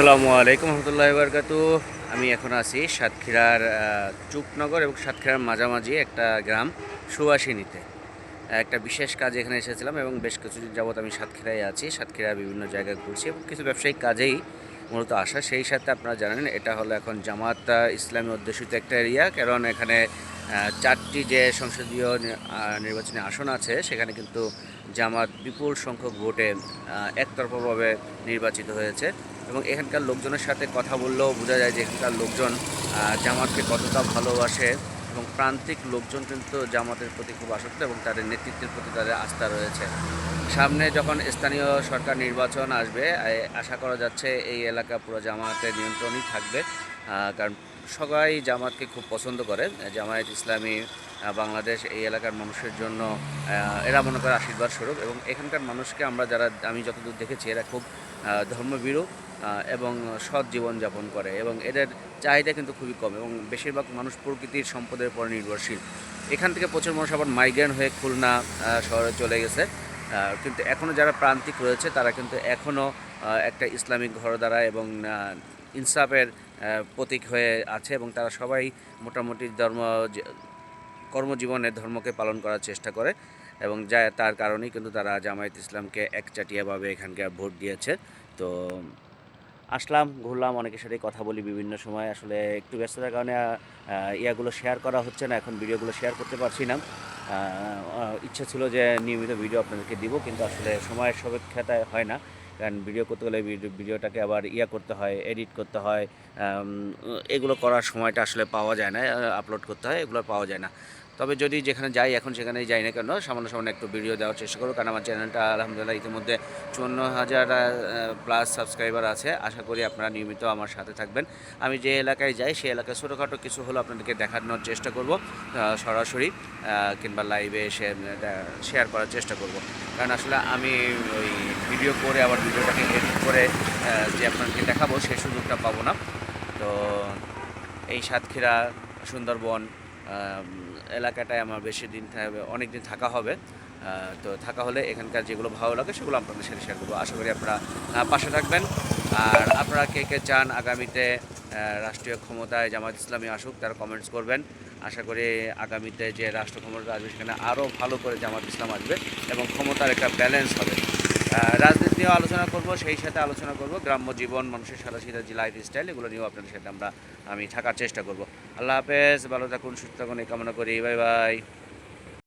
আসসালামু আলাইকুম রহমতুল্লাহ বরকাতু আমি এখন আছি সাতক্ষীরার চুপনগর এবং সাতক্ষীরার মাঝামাঝি একটা গ্রাম সুবাসিনীতে একটা বিশেষ কাজ এখানে এসেছিলাম এবং বেশ কিছুদিন যাবত আমি সাতক্ষীরায় আছি। সাতক্ষীরার বিভিন্ন জায়গায় ঘুরছি এবং কিছু ব্যবসায়িক কাজেই মূলত আসা। সেই সাথে আপনারা জানেন, এটা হলো এখন জামাত ইসলামী অধ্যুষিত একটা এরিয়া। কারণ এখানে চারটি যে সংসদীয় নির্বাচনী আসন আছে, সেখানে কিন্তু জামাত বিপুল সংখ্যক ভোটে একতরফাভাবে নির্বাচিত হয়েছে। এবং এখানকার লোকজনের সাথে কথা বললেও বোঝা যায় যে এখানকার লোকজন জামাতকে কতটা ভালোবাসে এবং প্রান্তিক লোকজন কিন্তু জামাতের প্রতি খুব আসক্ত এবং তাদের নেতৃত্বের প্রতি তাদের আস্থা রয়েছে। সামনে যখন স্থানীয় সরকার নির্বাচন আসবে আশা করা যাচ্ছে এই এলাকা পুরো জামাতের নিয়ন্ত্রণই থাকবে কারণ সবাই জামাতকে খুব পছন্দ করে। জামায়াত ইসলামী বাংলাদেশ এই এলাকার মানুষের জন্য এরা মনে করে আশীর্বাদ স্বরূপ এবং এখানকার মানুষকে আমরা যারা, আমি যতদূর দেখেছি, এরা খুব ধর্মবিরূপ এবং সৎ জীবনযাপন করে এবং এদের চাহিদা কিন্তু খুবই কম এবং বেশিরভাগ মানুষ প্রকৃতির সম্পদের উপর নির্ভরশীল। এখান থেকে প্রচুর মানুষ আবার মাইগ্রেন হয়ে খুলনা শহরে চলে গেছে। কিন্তু এখনও যারা প্রান্তিক রয়েছে, তারা কিন্তু এখনও একটা ইসলামিক ঘরদ্বারা এবং ইনসাফের প্রতীক হয়ে আছে এবং তারা সবাই মোটামুটি ধর্ম কর্মজীবনে ধর্মকে পালন করার চেষ্টা করে এবং যা তার কারণেই কিন্তু তারা জামায়াত ইসলামকে একচাটিয়াভাবে এখানকার ভোট দিয়েছে। তো আসলাম, ঘুরলাম, অনেকের সাথে কথা বলি বিভিন্ন সময়। আসলে একটু ব্যস্ততার কারণে ইয়াগুলো শেয়ার করা হচ্ছে না, এখন ভিডিওগুলো শেয়ার করতে পারছি না। ইচ্ছা ছিল যে নিয়মিত ভিডিও আপনাদেরকে দিব, কিন্তু আসলে সময়ের সাপেক্ষতায় হয় না। কারণ ভিডিও করতে গেলে ভিডিও- ভিডিওটাকে আবার ইয়া করতে হয় এডিট করতে হয় এগুলো করার সময়টা আসলে পাওয়া যায় না আপলোড করতে হয়, এগুলো পাওয়া যায় না। তবে যদি যেখানে যাই, এখন সেখানেই যাই না কেন, সামান্য সামান্য একটু ভিডিও দেওয়ার চেষ্টা করব। কারণ আমার চ্যানেলটা আলহামদুলিল্লাহ ইতিমধ্যে চুয়ান্ন হাজার প্লাস সাবস্ক্রাইবার আছে। আশা করি আপনারা নিয়মিত আমার সাথে থাকবেন। আমি যে এলাকায় যাই, সেই এলাকায় ছোটোখাটো কিছু হলো আপনাদেরকে দেখানোর চেষ্টা করব। সরাসরি কিংবা লাইভে এসে শেয়ার করার চেষ্টা করব। কারণ আসলে আমি ওই ভিডিও করে, আবার ভিডিওটাকে এডিট করে যে আপনাদেরকে দেখাবো সেই সুযোগটা পাবো না। তো এই সাতক্ষীরা, সুন্দরবন এলাকাটায় আমার বেশি দিন অনেক দিন থাকা হবে। তো থাকা হলে এখানকার যেগুলো ভালো লাগে সেগুলো আপনাদের সাথে শেয়ার করব। আশা করি আপনারা পাশে থাকবেন। আর আপনারা কে কে চান আগামীতে রাষ্ট্রীয় ক্ষমতায় জামাত ইসলামী আসুক, তারা কমেন্টস করবেন। আশা করি আগামীতে যে রাষ্ট্র ক্ষমতা আসবে সেখানে আরও ভালো করে জামাত ইসলাম আসবে এবং ক্ষমতার একটা ব্যালেন্স হবে। রাজনীতি নিয়েও আলোচনা করব, সেই সাথে আলোচনা করব। গ্রাম্য জীবন, মানুষের সাদা সিধা যে লাইফ স্টাইল, এগুলো নিয়েও আপনাদের সাথে আমরা, আমি থাকার চেষ্টা করব। আল্লাহ হাফেজ, ভালো থাকুন, সুস্থ থাকুন, এই কামনা করি। Bye bye.